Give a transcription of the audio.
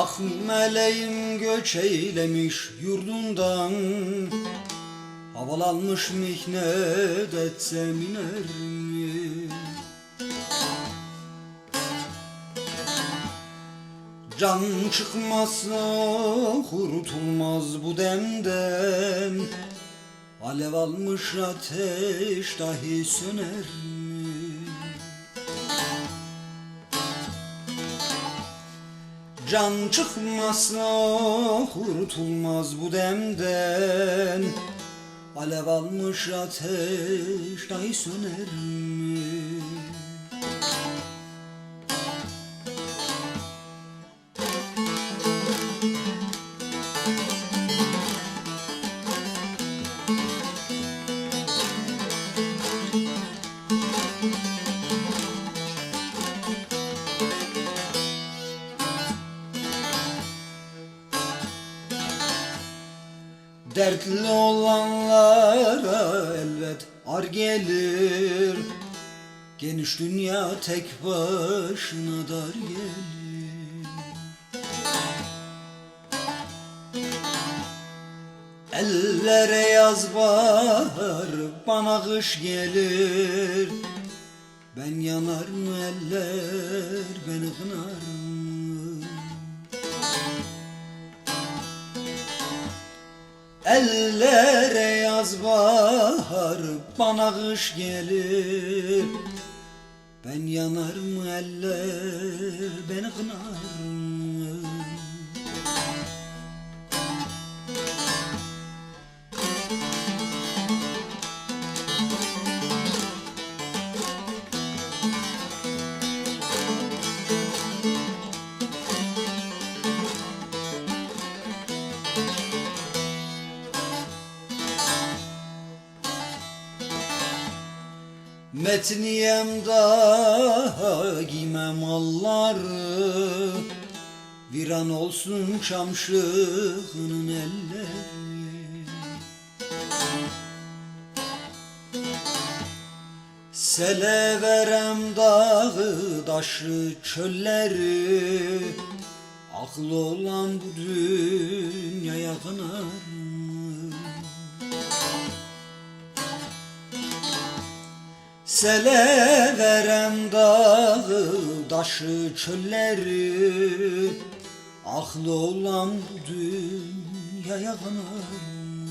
Ah meleğim göç eylemiş yurdundan Havalanmış mihnet etsem iner mi? Can çıkmazsa kurtulmaz bu demden Alev almış ateş dahi söner mi? Can çıkmazsa kurtulmaz bu demden Alev almış ateş dahi söner mi? Dertli olanlara elbet ar gelir. Geniş dünya tek başına dar gelir. Ellere yaz bahar bana kış gelir. Ben yanar mı eller beni kınar? Ellere yaz bahar bana kış gelir. Ben yanarım eller beni kınar Metniyem daha giymem malları. Viran olsun çamşığının elleri. Sele verem dağı taşı çölleri. Aklı olan bu dünyaya kınar Sele verem dağı taşı çölleri Aklı olan dünyaya kınar mı?